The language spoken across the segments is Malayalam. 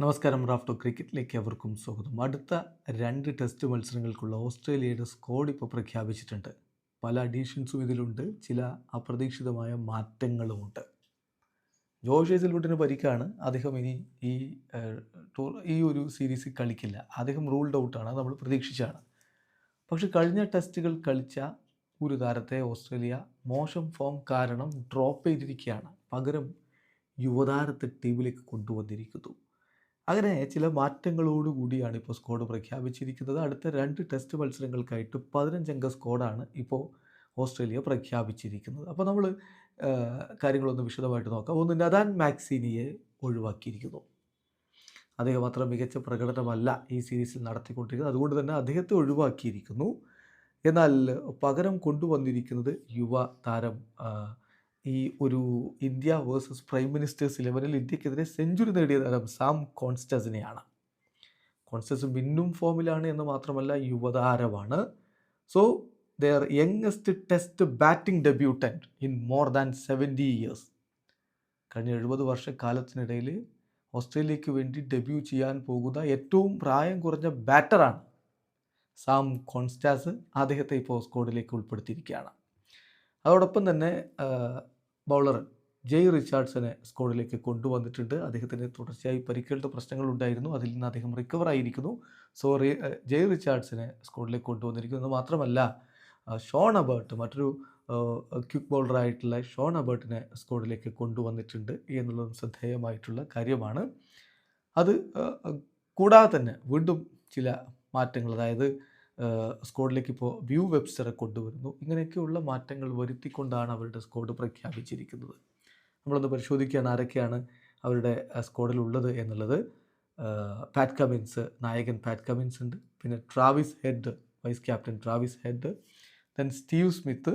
നമസ്കാരം റാഫ്റ്റോ ക്രിക്കറ്റിലേക്ക് അവർക്കും സ്വാഗതം. അടുത്ത രണ്ട് ടെസ്റ്റ് മത്സരങ്ങൾക്കുള്ള ഓസ്ട്രേലിയയുടെ സ്കോഡ് ഇപ്പോൾ പ്രഖ്യാപിച്ചിട്ടുണ്ട്. പല അഡീഷൻസും ഇതിലുണ്ട് ചില അപ്രതീക്ഷിതമായ മാറ്റങ്ങളുമുണ്ട്. ജോഷ് ഹേസൽവുഡിന് പരിക്കാണ്. അദ്ദേഹം ഇനി ഈ ടൂർ ഈ ഒരു സീരീസ് കളിക്കില്ല. അദ്ദേഹം റൂൾഡ് ഔട്ടാണ് നമ്മൾ പ്രതീക്ഷിച്ചാണ്. പക്ഷെ കഴിഞ്ഞ ടെസ്റ്റുകൾ കളിച്ച ഒരു താരത്തെ ഓസ്ട്രേലിയ മോശം ഫോം കാരണം ഡ്രോപ്പ് ചെയ്തിരിക്കുകയാണ്. പകരം യുവതാരത്തെ ടീമിലേക്ക് കൊണ്ടുവന്നിരിക്കുന്നു. അങ്ങനെ ചില മാറ്റങ്ങളോടുകൂടിയാണ് ഇപ്പോൾ സ്ക്വാഡ് പ്രഖ്യാപിച്ചിരിക്കുന്നത്. അടുത്ത രണ്ട് ടെസ്റ്റ് മത്സരങ്ങൾക്കായിട്ട് പതിനഞ്ചംഗ സ്ക്വാഡാണ് ഇപ്പോൾ ഓസ്ട്രേലിയ പ്രഖ്യാപിച്ചിരിക്കുന്നത്. അപ്പോൾ നമ്മൾ കാര്യങ്ങളൊന്ന് വിശദമായിട്ട് നോക്കാം. ഒന്ന് നദാൻ മാക്സിനിയെ ഒഴിവാക്കിയിരിക്കുന്നു. അദ്ദേഹം അത്ര മികച്ച പ്രകടനമല്ല ഈ സീരീസിൽ നടത്തിക്കൊണ്ടിരിക്കുന്നത്. അതുകൊണ്ട് തന്നെ അദ്ദേഹത്തെ ഒഴിവാക്കിയിരിക്കുന്നു. എന്നാൽ പകരം കൊണ്ടുവന്നിരിക്കുന്നത് യുവ താരം ഈ ഒരു ഇന്ത്യ വേഴ്സസ് പ്രൈം മിനിസ്റ്റേഴ്സ് ഇലവനിൽ ഇന്ത്യക്കെതിരെ സെഞ്ചുറി നേടിയ താരം സാം കോൺസ്റ്റസിനെയാണ്. കോൺസ്റ്റസ് വിന്നും ഫോമിലാണ് എന്ന് മാത്രമല്ല യുവതാരമാണ്. So the youngest test batting debutant in more than seventy years കഴിഞ്ഞ എഴുപത് വർഷക്കാലത്തിനിടയിൽ ഓസ്ട്രേലിയക്ക് വേണ്ടി ഡെബ്യൂ ചെയ്യാൻ പോകുന്ന ഏറ്റവും പ്രായം കുറഞ്ഞ ബാറ്ററാണ് സാം കോൺസ്റ്റാസ്. അദ്ദേഹത്തെ ഇപ്പോൾ സ്കോഡിലേക്ക് ഉൾപ്പെടുത്തിയിരിക്കുകയാണ്. അതോടൊപ്പം തന്നെ ബൗളർ ജെയ് റിച്ചാർഡ്സനെ സ്കോഡിലേക്ക് കൊണ്ടുവന്നിട്ടുണ്ട്. അദ്ദേഹത്തിന് തുടർച്ചയായി പ്രശ്നങ്ങൾ പ്രശ്നങ്ങളുണ്ടായിരുന്നു. അതിൽ നിന്ന് അദ്ദേഹം റിക്കവർ ആയിരിക്കുന്നു. സോ ജെയ് റിച്ചാർഡ്സിനെ സ്ക്വാഡിലേക്ക് കൊണ്ടുവന്നിരിക്കുന്നു. എന്ന് മാത്രമല്ല ഷോൺ അബേർട്ട് മറ്റൊരു ക്വിക്ക് ബൗളറായിട്ടുള്ള ഷോൺ അബേർട്ടിനെ സ്കോഡിലേക്ക് കൊണ്ടുവന്നിട്ടുണ്ട് എന്നുള്ളതും ശ്രദ്ധേയമായിട്ടുള്ള കാര്യമാണ്. അത് കൂടാതെ തന്നെ വീണ്ടും ചില മാറ്റങ്ങൾ അതായത് സ്ക്വാഡിലേക്ക് ഇപ്പോൾ വ്യൂ വെബ്സ്റ്ററെ കൊണ്ടുവരുന്നു. ഇങ്ങനെയൊക്കെയുള്ള മാറ്റങ്ങൾ വരുത്തിക്കൊണ്ടാണ് അവരുടെ സ്കോഡ് പ്രഖ്യാപിച്ചിരിക്കുന്നത്. നമ്മളൊന്ന് പരിശോധിക്കുകയാണ് ആരൊക്കെയാണ് അവരുടെ സ്കോഡിലുള്ളത് എന്നുള്ളത്. പാറ്റ് കമിൻസ് നായകൻ പാറ്റ് കമിൻസ് ഉണ്ട്. പിന്നെ Travis Head vice captain Travis Head. Then Steve Smith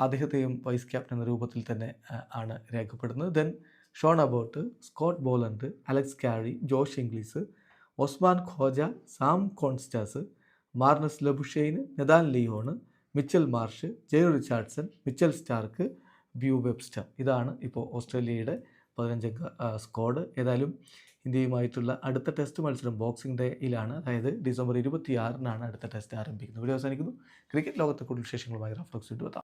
അദ്ദേഹത്തെയും വൈസ് ക്യാപ്റ്റൻ എന്ന രൂപത്തിൽ തന്നെ ആണ് രേഖപ്പെടുന്നത്. Then Sean Abbott Scott Boland Alex Carey Josh Inglis Usman Khawaja Sam Konstas Marnus Labuschagne Nathan Lyon Mitchell Marsh Jhye Richardson Mitchell Starc Beau Webster ഇതാണ് ഇപ്പോൾ ഓസ്ട്രേലിയയുടെ പതിനഞ്ചംഗ സ്ക്വാഡ്. ഏതായാലും ഇന്ത്യയുമായിട്ടുള്ള അടുത്ത ടെസ്റ്റ് മത്സരം ബോക്സിംഗ് ഡേയിലാണ്. അതായത് ഡിസംബർ ഇരുപത്തി ആറിനാണ് അടുത്ത ടെസ്റ്റ് ആരംഭിക്കുന്നത്. ഇവിടെ അവസാനിക്കുന്നു. ക്രിക്കറ്റ് ലോകത്തെ കൂടുതൽ വിശേഷങ്ങളുമായി റഫ്ലക്സ് ഇട്ടുവെത്താം